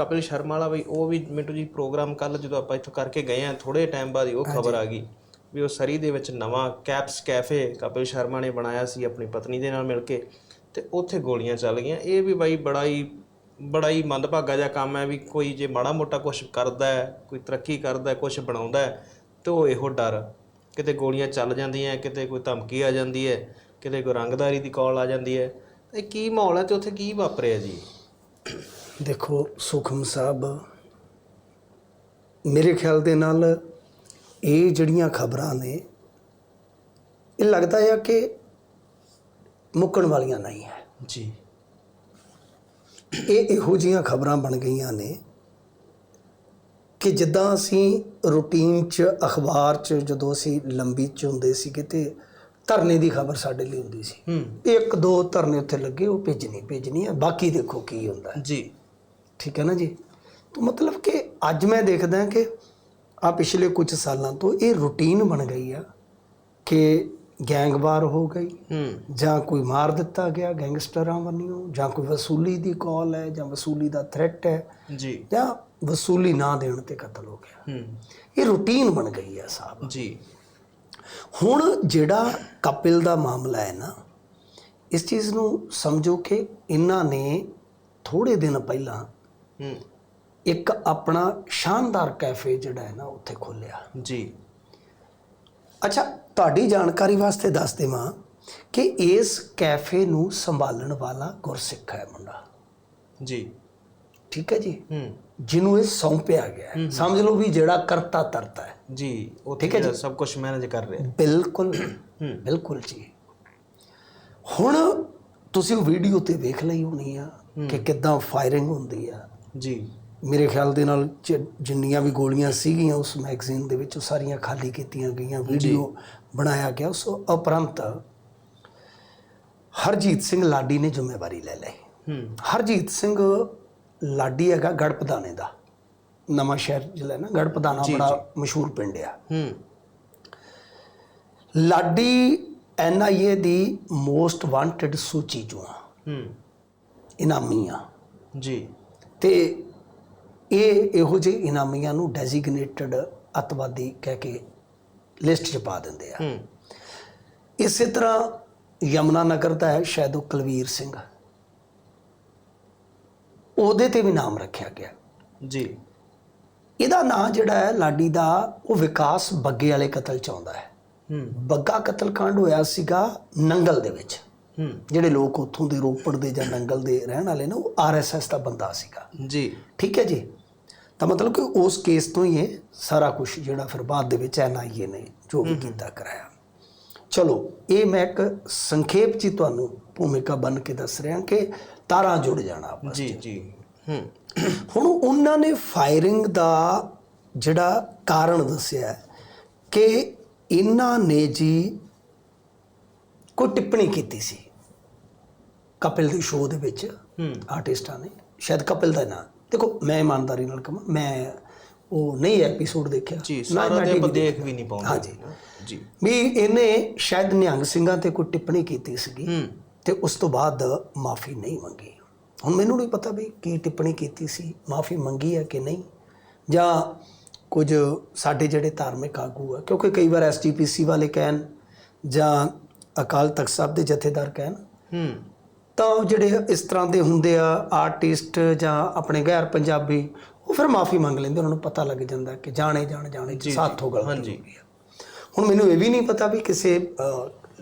ਕਪਿਲ ਸ਼ਰਮਾ ਵਾਲਾ ਵੀ ਉਹ ਵੀ ਮਿੰਟੂ ਜੀ ਪ੍ਰੋਗਰਾਮ ਕੱਲ ਜਦੋਂ ਆਪਾਂ ਇੱਥੋਂ ਕਰਕੇ ਗਏ ਆ ਥੋੜੇ ਟਾਈਮ ਬਾਅਦ ਹੀ ਉਹ ਖਬਰ ਆ ਗਈ ਵੀ ਉਹ ਸਰੀ ਦੇ ਵਿੱਚ ਨਵਾਂ ਕੈਪਸ ਕੈਫੇ ਕਪਿਲ ਸ਼ਰਮਾ ਨੇ ਬਣਾਇਆ ਸੀ ਆਪਣੀ ਪਤਨੀ ਦੇ ਨਾਲ ਮਿਲ ਕੇ ਤੇ ਉੱਥੇ ਗੋਲੀਆਂ ਚੱਲ ਗਈਆਂ। ਇਹ ਵੀ ਬਾਈ ਬੜਾ ਹੀ ਬੜਾ ਹੀ ਮੰਦਭਾਗਾ ਜਿਹਾ ਕੰਮ ਹੈ ਵੀ ਕੋਈ ਜੇ ਮਾੜਾ ਮੋਟਾ ਕੁਝ ਕਰਦਾ ਹੈ ਕੋਈ ਤਰੱਕੀ ਕਰਦਾ ਹੈ ਕੁਝ ਬਣਾਉਂਦਾ ਹੈ ਤੇ ਉਹ ਇਹੋ ਡਰ। ਕਿਤੇ ਗੋਲੀਆਂ ਚੱਲ ਜਾਂਦੀਆਂ ਕਿਤੇ ਕੋਈ ਧਮਕੀ ਆ ਜਾਂਦੀ ਹੈ ਕਿਤੇ ਕੋਈ ਰੰਗਦਾਰੀ ਦੀ ਕਾਲ ਆ ਜਾਂਦੀ ਹੈ। ਇਹ ਕੀ ਮਾਹੌਲ ਹੈ ਤੇ ਉੱਥੇ ਕੀ ਵਾਪਰਿਆ ਜੀ? ਦੇਖੋ ਸੁਖਮ ਸਾਹਿਬ ਮੇਰੇ ਖਿਆਲ ਦੇ ਨਾਲ ਇਹ ਜਿਹੜੀਆਂ ਖਬਰਾਂ ਨੇ ਇਹ ਲੱਗਦਾ ਹੈ ਕਿ ਮੁੱਕਣ ਵਾਲੀਆਂ ਨਹੀਂ ਹੈ। ਜੀ। ਇਹ ਇਹੋ ਜਿਹੀਆਂ ਖਬਰਾਂ ਬਣ ਗਈਆਂ ਨੇ ਕਿ ਜਿੱਦਾਂ ਅਸੀਂ ਰੂਟੀਨ 'ਚ ਅਖਬਾਰ 'ਚ ਜਦੋਂ ਅਸੀਂ ਲੰਬੀ 'ਚ ਹੁੰਦੇ ਸੀਗੇ ਤੇ ਧਰਨੇ ਦੀ ਖਬਰ ਸਾਡੇ ਲਈ ਹੁੰਦੀ ਸੀ। ਇੱਕ ਦੋ ਧਰਨੇ ਉੱਥੇ ਲੱਗੇ ਉਹ ਭੇਜਣੀ ਭੇਜਣੀ ਹੈ ਬਾਕੀ ਦੇਖੋ ਕੀ ਹੁੰਦਾ। ਜੀ। ਠੀਕ ਹੈ ਨਾ ਜੀ? ਤਾਂ ਮਤਲਬ ਕਿ ਅੱਜ ਮੈਂ ਦੇਖਦਾ ਕਿ ਆ ਪਿਛਲੇ ਕੁਝ ਸਾਲਾਂ ਤੋਂ ਇਹ ਰੂਟੀਨ ਬਣ ਗਈ ਆ ਕਿ ਗੈਂਗਵਾਰ ਹੋ ਗਈ ਜਾਂ ਕੋਈ ਮਾਰ ਦਿੱਤਾ ਗਿਆ ਗੈਂਗਸਟਰਾਂ ਵੱਲੋਂ ਜਾਂ ਕੋਈ ਵਸੂਲੀ ਦੀ ਕਾਲ ਹੈ ਜਾਂ ਵਸੂਲੀ ਦਾ ਥ੍ਰੈਟ ਹੈ ਜੀ। ਜਾਂ ਵਸੂਲੀ ਨਾ ਦੇਣ ਤੇ ਕਤਲ ਹੋ ਗਿਆ। ਇਹ ਰੂਟੀਨ ਬਣ ਗਈ ਹੈ ਸਾਹਿਬ ਜੀ। ਹੁਣ ਜਿਹੜਾ ਕਪਿਲ ਦਾ ਮਾਮਲਾ ਹੈ ਨਾ ਇਸ ਚੀਜ਼ ਨੂੰ ਸਮਝੋ ਕਿ ਇਹਨਾਂ ਨੇ ਥੋੜੇ ਦਿਨ ਪਹਿਲਾਂ ਇੱਕ ਆਪਣਾ ਸ਼ਾਨਦਾਰ ਕੈਫੇ ਜਿਹੜਾ ਹੈ ਨਾ ਉੱਥੇ ਖੋਲਿਆ ਜੀ। ਅੱਛਾ ਤੁਹਾਡੀ ਜਾਣਕਾਰੀ ਵਾਸਤੇ ਦੱਸ ਦੇਵਾਂ ਕਿ ਇਸ ਕੈਫੇ ਨੂੰ ਸੰਭਾਲਣ ਵਾਲਾ ਗੁਰਸਿੱਖ ਹੈ ਮੁੰਡਾ। ਜੀ। ਠੀਕ ਹੈ ਜੀ? ਹੂੰ। ਜਿਹਨੂੰ ਇਹ ਸੌਂਪਿਆ ਗਿਆ ਹੈ। ਸਮਝ ਲਓ ਵੀ ਜਿਹੜਾ ਕਰਤਾ ਤਰਤਾ ਹੈ। ਜੀ ਉੱਥੇ ਠੀਕ ਹੈ ਸਭ ਕੁਝ ਮੈਨੇਜ ਕਰ ਰਿਹਾ ਬਿਲਕੁਲ। ਬਿਲਕੁਲ ਜੀ। ਹੁਣ ਤੁਸੀਂ ਉਹ ਵੀਡੀਓ ਤੇ ਵੇਖ ਲਈ ਹੋਣੀ ਆ ਕਿ ਕਿੱਦਾਂ ਫਾਇਰਿੰਗ ਹੁੰਦੀ ਆ। ਜੀ। ਮੇਰੇ ਖਿਆਲ ਦੇ ਨਾਲ ਜ- ਜਿੰਨੀਆਂ ਵੀ ਗੋਲੀਆਂ ਸੀਗੀਆਂ ਉਸ ਮੈਗਜ਼ੀਨ ਦੇ ਵਿੱਚ ਉਹ ਸਾਰੀਆਂ ਖਾਲੀ ਕੀਤੀਆਂ ਗਈਆਂ। ਵੀਡੀਓ ਬਣਾਇਆ ਗਿਆ। ਉਸ ਉਪਰੰਤ ਹਰਜੀਤ ਸਿੰਘ ਲਾਡੀ ਨੇ ਜ਼ਿੰਮੇਵਾਰੀ ਲੈ ਲਈ। ਹੂੰ। ਹਰਜੀਤ ਸਿੰਘ ਲਾਡੀ ਹੈਗਾ ਗੜਪਦਾਨੇ ਦਾ। ਨਵਾਂ ਸ਼ਹਿਰ ਜ਼ਿਲ੍ਹਾ ਹੈ ਨਾ ਗੜਪਦਾਨਾ ਬੜਾ ਮਸ਼ਹੂਰ ਪਿੰਡ ਆ। ਹੂੰ। ਲਾਡੀ ਐਨਆਈਏ ਦੀ ਮੋਸਟ ਵਾਂਟਡ ਸੂਚੀ ਚੋਂ ਆ। ਹੂੰ। ਇਨਾਮੀਆਂ ਜੀ। ਤੇ ਇਹ ਇਹੋ ਜਿਹੇ ਇਨਾਮੀਆਂ ਨੂੰ ਡੈਜ਼ਿਗਨੇਟਡ ਅਤਵਾਦੀ ਕਹਿ ਕੇ ਲਿਸਟ 'ਚ ਪਾ ਦਿੰਦੇ ਆ। ਇਸੇ ਤਰ੍ਹਾਂ ਯਮਨਾ ਨਗਰ ਦਾ ਹੈ ਸ਼ਾਇਦ ਉਹ ਕੁਲਵੀਰ ਸਿੰਘ। ਉਹਦੇ ਤੇ ਵੀ ਨਾਮ ਰੱਖਿਆ ਗਿਆ। ਜੀ। ਇਹਦਾ ਨਾਂ ਜਿਹੜਾ ਹੈ ਲਾਡੀ ਦਾ ਉਹ ਵਿਕਾਸ ਬੱਗੇ ਵਾਲੇ ਕਤਲ ਚ ਆਉਂਦਾ ਹੈ। ਹੂੰ। ਬੱਗਾ ਕਤਲकांड ਹੋਇਆ ਸੀਗਾ ਨੰਗਲ ਦੇ ਵਿੱਚ। ਜਿਹੜੇ ਲੋਕ ਉੱਥੋਂ ਦੇ ਰੋਪੜ ਦੇ ਜਾਂ ਨੰਗਲ ਦੇ ਰਹਿਣ ਵਾਲੇ ਨੇ ਉਹ ਆਰਐਸਐਸ ਦਾ ਬੰਦਾ ਸੀਗਾ। ਜੀ। ਠੀਕ ਹੈ ਜੀ? ਤਾਂ ਮਤਲਬ ਕਿ ਉਸ ਕੇਸ ਤੋਂ ਹੀ ਇਹ ਸਾਰਾ ਕੁਝ ਜਿਹੜਾ ਫਿਰ ਬਾਅਦ ਦੇ ਵਿੱਚ ਐਨਆਈਏ ਨੇ ਜੋ ਵੀ ਕੀਤਾ ਕਰਾਇਆ। ਚਲੋ ਇਹ ਮੈਂ ਇੱਕ ਸੰਖੇਪ ਚ ਤੁਹਾਨੂੰ ਭੂਮਿਕਾ ਬਣ ਕੇ ਦੱਸ ਰਿਹਾ ਕਿ ਤਾਰਾਂ ਜੁੜ ਜਾਣਾ ਆਪਸ ਜੀ ਜੀ। ਹੂੰ। ਹੁਣ ਉਹਨਾਂ ਨੇ ਫਾਇਰਿੰਗ ਦਾ ਜਿਹੜਾ ਕਾਰਨ ਦੱਸਿਆ ਕਿ ਇਹਨਾਂ ਨੇ ਜੀ ਕੋਈ ਟਿੱਪਣੀ ਕੀਤੀ ਸੀ। ਕਪਿਲ ਦੇ ਸ਼ੋਅ ਦੇ ਵਿੱਚ ਆਰਟਿਸਟਾਂ ਨੇ। ਸ਼ਾਇਦ ਕਪਿਲ ਦਾ ਨਾਂ। ਦੇਖੋ ਮੈਂ ਇਮਾਨਦਾਰੀ ਨਾਲ ਕਹਾਂ ਮੈਂ ਉਹ ਨਹੀਂ ਐਪੀਸੋਡ ਦੇਖਿਆ। ਜੀ ਨਾ ਸਾਰਾ ਦੇਖ ਵੀ ਨਹੀਂ ਪਾਉਂਦੇ ਹਾਂਜੀ। ਜੀ। ਵੀ ਇਹਨੇ ਸ਼ਾਇਦ ਨਿਹੰਗ ਸਿੰਘਾਂ ਤੇ ਕੋਈ ਟਿੱਪਣੀ ਕੀਤੀ ਸੀਗੀ ਤੇ ਉਸ ਤੋਂ ਬਾਅਦ ਮਾਫੀ ਨਹੀਂ ਮੰਗੀ। ਹੁਣ ਮੈਨੂੰ ਨਹੀਂ ਪਤਾ ਵੀ ਕੀ ਟਿੱਪਣੀ ਕੀਤੀ ਸੀ ਮਾਫੀ ਮੰਗੀ ਹੈ ਕਿ ਨਹੀਂ? ਜਾਂ ਕੁਝ ਸਾਡੇ ਜਿਹੜੇ ਧਾਰਮਿਕ ਆਗੂ ਆ ਕਿਉਂਕਿ ਕਈ ਵਾਰ ਐਸਜੀਪੀਸੀ ਵਾਲੇ ਕਹਿਣ ਜਾਂ ਅਕਾਲ ਤਖਤ ਸਾਹਿਬ ਦੇ ਜਥੇਦਾਰ ਕਹਿਣ ਹੂੰ। ਤਾਂ ਉਹ ਜਿਹੜੇ ਇਸ ਤਰ੍ਹਾਂ ਦੇ ਹੁੰਦੇ ਆ ਆਰਟਿਸਟ ਜਾਂ ਆਪਣੇ ਗੈਰ ਪੰਜਾਬੀ ਉਹ ਫਿਰ ਮਾਫੀ ਮੰਗ ਲੈਂਦੇ ਉਹਨਾਂ ਨੂੰ ਪਤਾ ਲੱਗ ਜਾਂਦਾ ਕਿ ਜਾਣੇ ਜਾਣ ਜਾਣੇ ਸਾਥੋਂ ਗਲਤੀ ਹਾਂਜੀ। ਹੁਣ ਮੈਨੂੰ ਇਹ ਵੀ ਨਹੀਂ ਪਤਾ ਵੀ ਕਿਸੇ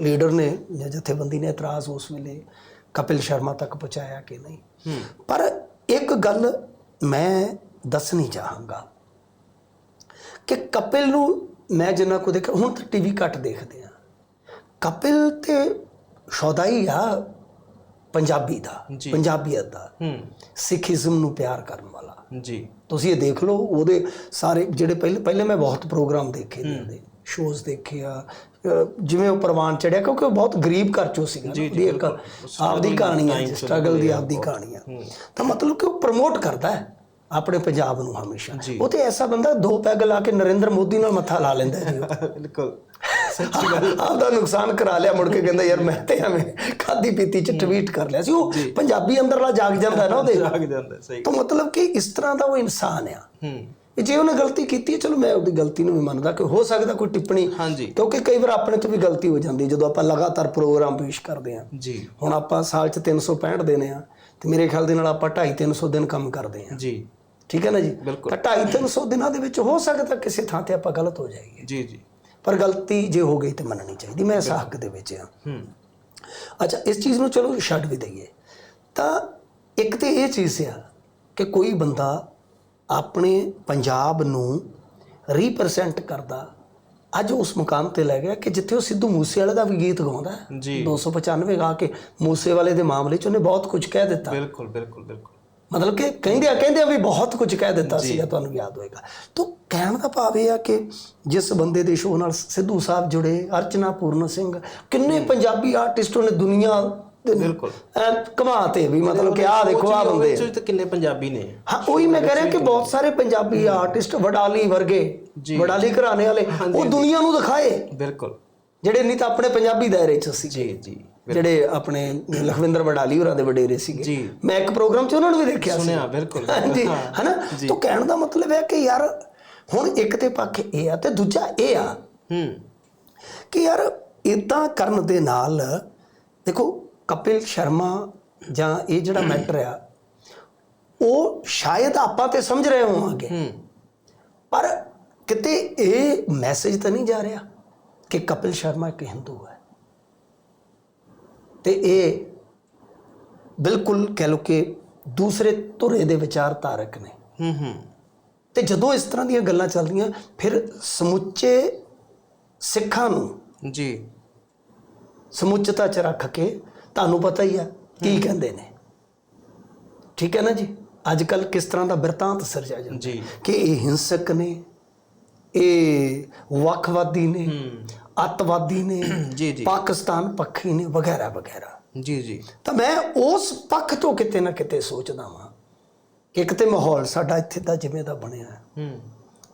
ਲੀਡਰ ਨੇ ਜਾਂ ਜਥੇਬੰਦੀ ਨੇ ਇਤਰਾਜ਼ ਉਸ ਵੇਲੇ ਕਪਿਲ ਸ਼ਰਮਾ ਤੱਕ ਪਹੁੰਚਾਇਆ ਕਿ ਨਹੀਂ। ਪਰ ਇੱਕ ਗੱਲ ਮੈਂ ਦੱਸਣੀ ਚਾਹਾਂਗਾ ਕਿ ਕਪਿਲ ਨੂੰ ਮੈਂ ਜਿੰਨਾ ਕੋ ਦੇਖਿਆ ਹੁਣ ਤਾਂ ਟੀਵੀ ਘੱਟ ਦੇਖਦੇ ਆ। ਕਪਿਲ ਤੇ ਸੌਦਾਈ ਆ। ਪੰਜਾਬੀ ਦਾ ਜੀ। ਪੰਜਾਬੀਅਤ ਦਾ ਹੂੰ। ਸਿੱਖੀਜ਼ਮ ਨੂੰ ਪਿਆਰ ਕਰਨ ਵਾਲਾ। ਜੀ। ਤੁਸੀਂ ਇਹ ਦੇਖ ਲਓ ਉਹਦੇ ਸਾਰੇ ਜਿਹੜੇ ਪਹਿਲੇ ਪਹਿਲੇ ਮੈਂ ਬਹੁਤ ਪ੍ਰੋਗਰਾਮ ਦੇਖੇ ਨੇ ਉਹਦੇ ਸ਼ੋਜ਼ ਦੇਖੇ ਆ ਅਹ ਜਿਵੇਂ ਉਹ ਪ੍ਰਵਾਨ ਚੜਿਆ ਕਿਉਂਕਿ ਉਹ ਬਹੁਤ ਗਰੀਬ ਘਰ ਚੋਂ ਸੀਗਾ ਉਹਦੀ ਇੱਕ ਆਪਦੀ ਕਹਾਣੀ ਹੈ ਸਟਰਗਲ ਦੀ ਆਪਦੀ ਕਹਾਣੀ ਆ। ਤਾਂ ਮਤਲਬ ਕਿ ਉਹ ਪ੍ਰਮੋਟ ਕਰਦਾ ਹੈ ਆਪਣੇ ਪੰਜਾਬ ਨੂੰ ਹਮੇਸ਼ਾ। ਉਹ ਤੇ ਐਸਾ ਬੰਦਾ ਦੋ ਪੈਗ ਲਾ ਕੇ ਨਰਿੰਦਰ ਮੋਦੀ ਨਾਲ ਮੱਥਾ ਲਾ ਲੈਂਦਾ ਜੀ ਉਹ। ਬਿਲਕੁਲ। ਸੱਚੀ ਗੱਲ। ਆਪਦਾ ਨੁਕਸਾਨ ਕਰਾ ਲਿਆ ਮੁੜ ਕੇ ਕਹਿੰਦਾ ਯਾਰ ਮੈਂ ਤੇ ਐਵੇਂ ਖਾਦੀ ਪੀਤੀ ਚ ਟਵੀਟ ਕਰ ਲਿਆ ਸੀ। ਉਹ ਪੰਜਾਬੀ ਅੰਦਰਲਾ ਜਾਗ ਜਾਂਦਾ ਨਾ ਉਹਦੇ। ਜਾਗ ਜਾਂਦਾ ਸਹੀ ਤਾਂ ਮਤਲਬ ਕਿ ਇਸ ਤਰ੍ਹਾਂ ਦਾ ਉਹ ਇਨਸਾਨ ਆ। ਹੂੰ। ਜੇ ਉਹਨੇ ਗਲਤੀ ਕੀਤੀ ਹੈ ਚਲੋ ਮੈਂ ਉਹਦੀ ਗਲਤੀ ਨੂੰ ਵੀ ਮੰਨਦਾ ਕਿ ਹੋ ਸਕਦਾ ਕੋਈ ਟਿੱਪਣੀ। ਹਾਂਜੀ। ਕਿਉਂਕਿ ਕਈ ਵਾਰ ਆਪਣੇ ਤੋਂ ਵੀ ਗਲਤੀ ਹੋ ਜਾਂਦੀ ਜਦੋਂ ਆਪਾਂ ਲਗਾਤਾਰ ਪ੍ਰੋਗਰਾਮ ਪੇਸ਼ ਕਰਦੇ ਹਾਂ। ਜੀ। ਹੁਣ ਆਪਾਂ ਸਾਲ ਚ 365 ਦਿਨ ਆ ਤੇ ਮੇਰੇ ਖਿਆਲ ਦੇ ਨਾਲ ਆਪਾਂ 2.5 300 ਦਿਨ ਕੰਮ ਕਰਦੇ ਹਾਂ। ਜੀ। ਠੀਕ ਹੈ ਨਾ ਜੀ? ਬਿਲਕੁਲ। ਤਾਂ 2.5 300 ਦਿਨਾਂ ਦੇ ਵਿੱਚ ਹੋ ਸਕਦਾ ਕਿਸੇ ਥਾਂ ਤੇ ਆਪਾਂ ਗਲਤ ਹੋ ਜਾਈਏ। ਜੀ ਜੀ। ਪਰ ਗਲਤੀ ਜੇ ਹੋ ਗਈ ਤੇ ਮੰਨਣੀ ਚਾਹੀਦੀ ਮੈਂ ਇਸ ਹੱਕ ਦੇ ਵਿੱਚ ਹੂੰ। ਅੱਛਾ ਇਸ ਚੀਜ਼ ਨੂੰ ਚਲੋ ਛੱਡ ਵੀ ਦਈਏ। ਤਾਂ ਇੱਕ ਤੇ ਇਹ ਚੀਜ਼ ਆ ਕਿ ਕੋਈ ਬੰਦਾ ਆਪਣੇ ਪੰਜਾਬ ਨੂੰ ਰੀਪਰੈਜ਼ੈਂਟ ਕਰਦਾ ਅੱਜ ਉਸ ਮੁਕਾਮ ਤੇ ਲੈ ਗਿਆ ਕਿ ਜਿੱਥੇ ਉਹ ਸਿੱਧੂ ਮੂਸੇ ਵਾਲੇ ਦਾ ਵੀ ਗੀਤ ਗਾਉਂਦਾ। ਹੈ। ਜੀ 295 ਗਾ ਕੇ ਮੂਸੇ ਵਾਲੇ ਦੇ ਮਾਮਲੇ 'ਚ ਉਹਨੇ ਬਹੁਤ ਕੁਝ ਕਹਿ ਦਿੱਤਾ। ਬਿਲਕੁਲ ਬਿਲਕੁਲ ਬਿਲਕੁਲ। ਮਤਲਬ ਕਿ ਕਹਿੰਦੇ ਆ ਕਹਿੰਦੇ ਆ ਵੀ ਬਹੁਤ ਕੁਝ ਕਹਿ ਦਿੱਤਾ ਸੀਗਾ ਤੁਹਾਨੂੰ ਯਾਦ ਹੋਏਗਾ। ਤਾਂ ਕਹਿਣ ਦਾ ਭਾਵ ਇਹ ਆ ਕਿ ਜਿਸ ਬੰਦੇ ਦੇ ਸ਼ੋਅ ਨਾਲ ਸਿੱਧੂ ਸਾਹਿਬ ਜੁੜੇ ਅਰਚਨਾ ਪੂਰਨ ਸਿੰਘ ਕਿੰਨੇ ਪੰਜਾਬੀ ਆਰਟਿਸਟ ਉਹਨੇ ਦੁਨੀਆ ਬਿਲਕੁਲ। ਕਮਾਤੇ ਵੀ ਮਤਲਬ ਕਿ ਆਹ ਦੇਖੋ ਆਹ ਬੰਦੇ। ਉਹਦੇ ਚ ਤਾਂ ਕਿੰਨੇ ਪੰਜਾਬੀ ਨੇ। ਹਾਂ ਉਹੀ ਮੈਂ ਕਹਿ ਰਿਹਾ ਕਿ ਬਹੁਤ ਸਾਰੇ ਪੰਜਾਬੀ ਆਰਟਿਸਟ ਵਡਾਲੀ ਵਰਗੇ ਵਡਾਲੀ ਘਰਾਣੇ ਵਾਲੇ ਉਹ ਦੁਨੀਆ ਨੂੰ ਦਿਖਾਏ। ਬਿਲਕੁਲ। ਜਿਹੜੇ ਨਹੀਂ ਤਾਂ ਆਪਣੇ ਪੰਜਾਬੀ ਦਾਇਰੇ 'ਚ ਸੀ ਜੀ ਜੀ। ਜਿਹੜੇ ਆਪਣੇ ਲਖਵਿੰਦਰ ਵਡਾਲੀ ਹੋਰਾਂ ਦੇ ਵਡੇਰੇ ਸੀਗੇ। ਜੀ। ਮੈਂ ਇੱਕ ਪ੍ਰੋਗਰਾਮ 'ਚ ਉਹਨਾਂ ਨੂੰ ਵੀ ਦੇਖਿਆ ਸੀ। ਸੁਣਿਆ ਬਿਲਕੁਲ। ਹਾਂਜੀ ਹਨਾ? ਤਾਂ ਕਹਿਣ ਦਾ ਮਤਲਬ ਹੈ ਕਿ ਯਾਰ ਹੁਣ ਇੱਕ ਤੇ ਪੱਖ ਇਹ ਆ ਤੇ ਦੂਜਾ ਇਹ ਆ ਹੂੰ। ਕਿ ਯਾਰ ਇਦਾਂ ਕਰਨ ਦੇ ਨਾਲ ਦੇਖੋ ਕਪਿਲ ਸ਼ਰਮਾ ਜਾਂ ਇਹ ਜਿਹੜਾ ਮੈਟਰ ਆ ਉਹ ਸ਼ਾਇਦ ਆਪਾਂ ਤੇ ਸਮਝ ਰਹੇ ਹੋਵਾਂਗੇ। ਹੂੰ। ਪਰ ਕਿਤੇ ਇਹ ਮੈਸੇਜ ਤਾਂ ਨਹੀਂ ਜਾ ਰਿਹਾ? ਕਿ ਕਪਿਲ ਸ਼ਰਮਾ ਇੱਕ ਹਿੰਦੂ ਹੈ। ਤੇ ਇਹ ਬਿਲਕੁਲ ਕਹਿ ਲੋ ਕਿ ਦੂਸਰੇ ਧੁਰੇ ਦੇ ਵਿਚਾਰ ਧਾਰਕ ਨੇ। ਹੂੰ ਹੂੰ। ਤੇ ਜਦੋਂ ਇਸ ਤਰ੍ਹਾਂ ਦੀਆਂ ਗੱਲਾਂ ਚੱਲਦੀਆਂ ਫਿਰ ਸਮੁੱਚੇ ਸਿੱਖਾਂ ਨੂੰ ਜੀ। ਸਮੁੱਚਤਾ ਚ ਰੱਖ ਕੇ ਤੁਹਾਨੂੰ ਪਤਾ ਹੀ ਆ ਕੀ ਕਹਿੰਦੇ ਨੇ। ਠੀਕ ਹੈ ਨਾ ਜੀ? ਅੱਜ ਕੱਲ ਕਿਸ ਤਰ੍ਹਾਂ ਦਾ ਬਿਰਤਾਂਤ ਸਿਰਜਿਆ ਜਾਂਦਾ। ਜੀ। ਕਿ ਇਹ ਹਿੰਸਕ ਨੇ ਇਹ ਵੱਖਵਾਦੀ ਨੇ ਅੱਤਵਾਦੀ ਨੇ ਜੀ ਜੀ। ਪਾਕਿਸਤਾਨ ਪੱਖੀ ਨੇ ਵਗੈਰਾ ਵਗੈਰਾ। ਜੀ ਜੀ। ਤਾਂ ਮੈਂ ਉਸ ਪੱਖ ਤੋਂ ਕਿਤੇ ਨਾ ਕਿਤੇ ਸੋਚਦਾ ਵਾਂ ਕਿ ਇੱਕ ਤੇ ਮਾਹੌਲ ਸਾਡਾ ਇੱਥੇ ਦਾ ਜਿਵੇਂ ਦਾ ਬਣਿਆ ਹੈ। ਹੂੰ।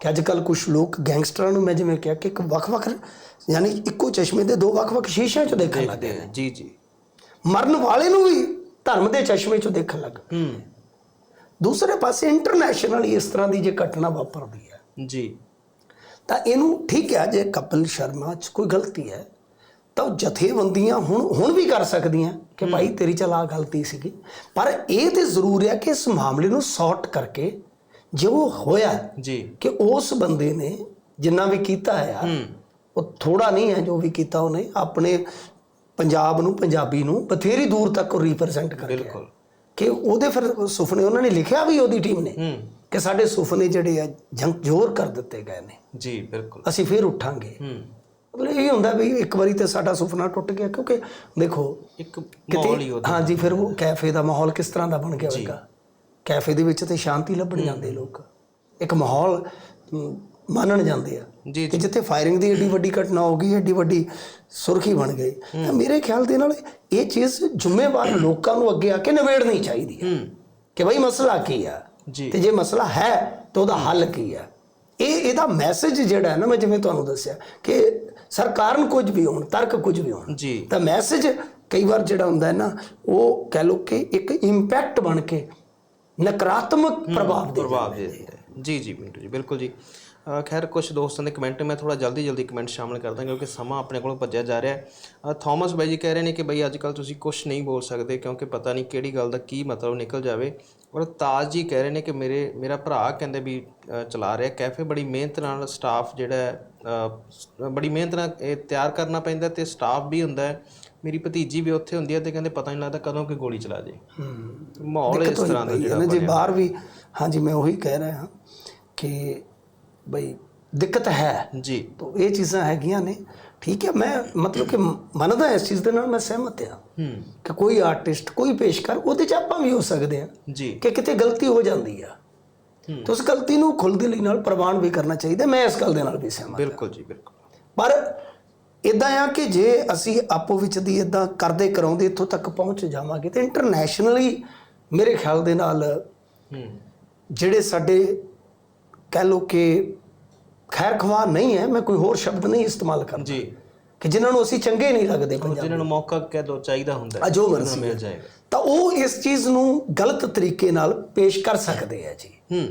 ਕਿ ਅੱਜ ਕੱਲ ਕੁਝ ਲੋਕ ਗੈਂਗਸਟਰਾਂ ਨੂੰ ਮੈਂ ਜਿਵੇਂ ਕਿਹਾ ਕਿ ਇੱਕ ਵੱਖ-ਵੱਖ ਯਾਨੀ ਇੱਕੋ ਚਸ਼ਮੇ ਦੇ ਦੋ ਵੱਖ-ਵੱਖ ਸ਼ੀਸ਼ਿਆਂ 'ਚ ਦੇਖਣ ਲੱਗ ਗਏ ਜੀ ਜੀ। ਮਰਨ ਵਾਲੇ ਨੂੰ ਵੀ ਧਰਮ ਦੇ ਚਸ਼ਮੇ 'ਚੋਂ ਦੇਖਣ ਲੱਗ ਹੂੰ। ਦੂਸਰੇ ਪਾਸੇ ਇੰਟਰਨੈਸ਼ਨਲੀ ਇਸ ਤਰ੍ਹਾਂ ਦੀ ਜੇ ਘਟਨਾ ਵਾਪਰਦੀ ਹੈ। ਜੀ। ਤਾਂ ਇਹਨੂੰ ਠੀਕ ਹੈ ਜੇ ਕਪਿਲ ਸ਼ਰਮਾ 'ਚ ਕੋਈ ਗਲਤੀ ਹੈ ਤਾਂ ਉਹ ਜਥੇਬੰਦੀਆਂ ਹੁਣ ਹੁਣ ਵੀ ਕਰ ਸਕਦੀਆਂ ਕਿ ਭਾਈ ਤੇਰੀ ਚਲਾ ਗਲਤੀ ਸੀਗੀ। ਪਰ ਇਹ ਤੇ ਜ਼ਰੂਰ ਹੈ ਕਿ ਇਸ ਮਾਮਲੇ ਨੂੰ ਸੌਰਟ ਕਰਕੇ ਜੋ ਹੋਇਆ ਜੀ। ਕਿ ਉਸ ਬੰਦੇ ਨੇ ਜਿੰਨਾ ਵੀ ਕੀਤਾ ਹੈ ਉਹ ਥੋੜਾ ਨਹੀਂ ਹੈ ਜੋ ਵੀ ਕੀਤਾ ਉਹਨੇ ਆਪਣੇ ਪੰਜਾਬ ਨੂੰ ਪੰਜਾਬੀ ਨੂੰ ਬਥੇਰੀ ਦੂਰ ਤੱਕ ਰਿਪਰੈਜ਼ੈਂਟ ਕਰਕੇ ਬਿਲਕੁਲ। ਕਿ ਉਹਦੇ ਫਿਰ ਸੁਪਨੇ ਉਹਨਾਂ ਨੇ ਲਿਖਿਆ ਵੀ ਉਹਦੀ ਟੀਮ ਨੇ। ਕਿ ਸਾਡੇ ਸੁਪਨੇ ਜਿਹੜੇ ਆ ਜੰਗਜੋਰ ਕਰ ਦਿੱਤੇ ਗਏ ਨੇ। ਜੀ ਬਿਲਕੁਲ। ਅਸੀਂ ਫਿਰ ਉੱਠਾਂਗੇ। ਹੂੰ। ਮਤਲਬ ਇਹ ਹੁੰਦਾ ਵੀ ਇੱਕ ਵਾਰੀ ਤੇ ਸਾਡਾ ਸੁਪਨਾ ਟੁੱਟ ਗਿਆ ਕਿਉਂਕਿ ਦੇਖੋ ਇੱਕ ਮਾਹੌਲ ਹੀ ਉਹਦਾ। ਹਾਂਜੀ ਫਿਰ ਉਹ ਕੈਫੇ ਦਾ ਮਾਹੌਲ ਕਿਸ ਤਰ੍ਹਾਂ ਦਾ ਬਣ ਗਿਆ ਹੋਵੇਗਾ ਕੈਫੇ ਦੇ ਵਿੱਚ ਤੇ ਸ਼ਾਂਤੀ ਲੱਭਣ ਜਾਂਦੇ ਲੋਕ। ਇੱਕ ਮਾਹੌਲ ਮੰਨਣ ਜਾਂਦੇ ਆ ਜੀ ਕਿ ਜਿੱਥੇ ਫਾਇਰਿੰਗ ਦੀ ਏਡੀ ਵੱਡੀ ਘਟਨਾ ਹੋ ਗਈ ਏਡੀ ਵੱਡੀ ਸੁਰਖੀ ਬਣ ਗਈ। ਤਾਂ ਮੇਰੇ ਖਿਆਲ ਦੇ ਨਾਲ ਇਹ ਚੀਜ਼ ਜ਼ਿੰਮੇਵਾਰ ਲੋਕਾਂ ਨੂੰ ਅੱਗੇ ਆ ਕੇ ਨਿਬੇੜਨੀ ਚਾਹੀਦੀ ਹੂੰ। ਕਿ ਭਾਈ ਮਸਲਾ ਕੀ ਆ? ਜੀ। ਤੇ ਜੇ ਮਸਲਾ ਹੈ ਤਾਂ ਉਹਦਾ ਹੱਲ ਕੀ ਆ ਇਹ ਇਹਦਾ ਮੈਸੇਜ ਜਿਹੜਾ ਹੈ ਨਾ ਮੈਂ ਜਿਵੇਂ ਤੁਹਾਨੂੰ ਦੱਸਿਆ ਕਿ ਸਰਕਾਰ ਨੂੰ ਕੁਝ ਵੀ ਹੋਣ ਤਰਕ ਕੁਝ ਵੀ ਹੋਣ ਜੀ। ਤਾਂ ਮੈਸੇਜ ਕਈ ਵਾਰ ਜਿਹੜਾ ਹੁੰਦਾ ਹੈ ਨਾ ਉਹ ਕਹਿ ਲੋ ਕਿ ਇੱਕ ਇੰਪੈਕਟ ਬਣ ਕੇ ਨਕਾਰਾਤਮਕ ਪ੍ਰਭਾਵ ਦੇ ਪ੍ਰਭਾਵ ਦੇ ਹੈ। ਜੀ ਜੀ ਮਿੰਟੂ ਜੀ ਬਿਲਕੁਲ ਜੀ। ਖੈਰ ਕੁਝ ਦੋਸਤਾਂ ਦੇ ਕਮੈਂਟ ਮੈਂ ਥੋੜਾ ਜਲਦੀ ਜਲਦੀ ਕਮੈਂਟ ਸ਼ਾਮਲ ਕਰਦਾ ਕਿਉਂਕਿ ਸਮਾਂ ਆਪਣੇ ਕੋਲੋਂ ਭੱਜਿਆ ਜਾ ਰਿਹਾ ਹੈ। ਥਾਮਸ ਬਾਈ ਜੀ ਕਹਿ ਰਹੇ ਨੇ ਕਿ ਬਈ ਅੱਜ ਕੱਲ ਤੁਸੀਂ ਕੁਝ ਨਹੀਂ ਬੋਲ ਸਕਦੇ ਕਿਉਂਕਿ ਪਤਾ ਨਹੀਂ ਕਿਹੜੀ ਗੱਲ ਦਾ ਕੀ ਮਤਲਬ ਨਿਕਲ ਜਾਵੇ। ਔਰ ਤਾਜ ਜੀ ਕਹਿ ਰਹੇ ਨੇ ਕਿ ਮੇਰੇ ਮੇਰਾ ਭਰਾ ਕਹਿੰਦੇ ਵੀ ਚਲਾ ਰਿਹਾ। ਕੈਫੇ ਬੜੀ ਮਿਹਨਤ ਨਾਲ ਸਟਾਫ ਜਿਹੜਾ ਬੜੀ ਮਿਹਨਤ ਨਾਲ ਇਹ ਤਿਆਰ ਕਰਨਾ ਪੈਂਦਾ ਤੇ ਸਟਾਫ ਵੀ ਹੁੰਦਾ ਹੈ। ਮੇਰੀ ਭਤੀਜੀ ਵੀ ਉੱਥੇ ਹੁੰਦੀ ਹੈ ਤੇ ਕਹਿੰਦੇ ਪਤਾ ਨਹੀਂ ਲੱਗਦਾ ਕਦੋਂ ਕਿ ਗੋਲੀ ਚਲਾ ਜੇ। ਮਾਹੌਲ ਇਸ ਤਰ੍ਹਾਂ ਦਾ ਜਿਹੜਾ ਜੇ ਬਾਹਰ ਵੀ ਹਾਂਜੀ ਮੈਂ ਉਹੀ ਕਹਿ ਰਿਹਾ ਹਾਂ ਕਿ ਬਈ ਦਿੱਕਤ ਹੈ। ਜੀ। ਤਾਂ ਇਹ ਚੀਜ਼ਾਂ ਹੈਗੀਆਂ ਨੇ। ਠੀਕ ਹੈ ਮੈਂ ਮਤਲਬ ਕਿ ਮੰਨਦਾ ਇਸ ਚੀਜ਼ ਦੇ ਨਾਲ ਮੈਂ ਸਹਿਮਤ ਹਾਂ ਕਿ ਕੋਈ ਆਰਟਿਸਟ ਕੋਈ ਪੇਸ਼ਕਾਰ ਉਹਦੇ ਚ ਆਪਾਂ ਵੀ ਹੋ ਸਕਦੇ ਹਾਂ ਜੀ। ਕਿ ਕਿਤੇ ਗਲਤੀ ਹੋ ਜਾਂਦੀ ਆ। ਤਾਂ ਉਸ ਗਲਤੀ ਨੂੰ ਖੁੱਲ੍ਹਦਿਲੀ ਨਾਲ ਪ੍ਰਵਾਨ ਵੀ ਕਰਨਾ ਚਾਹੀਦਾ ਮੈਂ ਇਸ ਗੱਲ ਦੇ ਨਾਲ ਵੀ ਸਹਿਮਤ ਬਿਲਕੁਲ ਜੀ ਬਿਲਕੁਲ। ਪਰ ਇਦਾਂ ਆ ਕਿ ਜੇ ਅਸੀਂ ਆਪੋ ਵਿੱਚ ਦੀ ਇਦਾਂ ਕਰਦੇ ਕਰਾਉਂਦੇ ਇੱਥੋਂ ਤੱਕ ਪਹੁੰਚ ਜਾਵਾਂਗੇ ਤੇ ਇੰਟਰਨੈਸ਼ਨਲੀ ਮੇਰੇ ਖਿਆਲ ਦੇ ਨਾਲ ਹੂੰ। ਜਿਹੜੇ ਸਾਡੇ ਕਹਿ ਲੋ ਕਿ ਖੈਰ ਖਵਾ ਨਹੀਂ ਹੈ ਮੈਂ ਕੋਈ ਹੋਰ ਸ਼ਬਦ ਨਹੀਂ ਇਸਤੇਮਾਲ ਕਰਦਾ। ਜੀ। ਕਿ ਜਿਨ੍ਹਾਂ ਨੂੰ ਅਸੀਂ ਚੰਗੇ ਨਹੀਂ ਲੱਗਦੇ ਪੰਜਾਬ। ਜਿਨ੍ਹਾਂ ਨੂੰ ਮੌਕਾ ਕਹਿ ਦੋ ਚਾਹੀਦਾ ਹੁੰਦਾ ਹੈ, ਜੋ ਮਰਜ਼ੀ ਮਿਲ। ਜਾਏਗਾ ਤਾਂ ਉਹ ਇਸ ਚੀਜ਼ ਨੂੰ ਗਲਤ ਤਰੀਕੇ ਨਾਲ ਪੇਸ਼ ਕਰ ਸਕਦੇ ਆ ਜੀ। ਹੂੰ।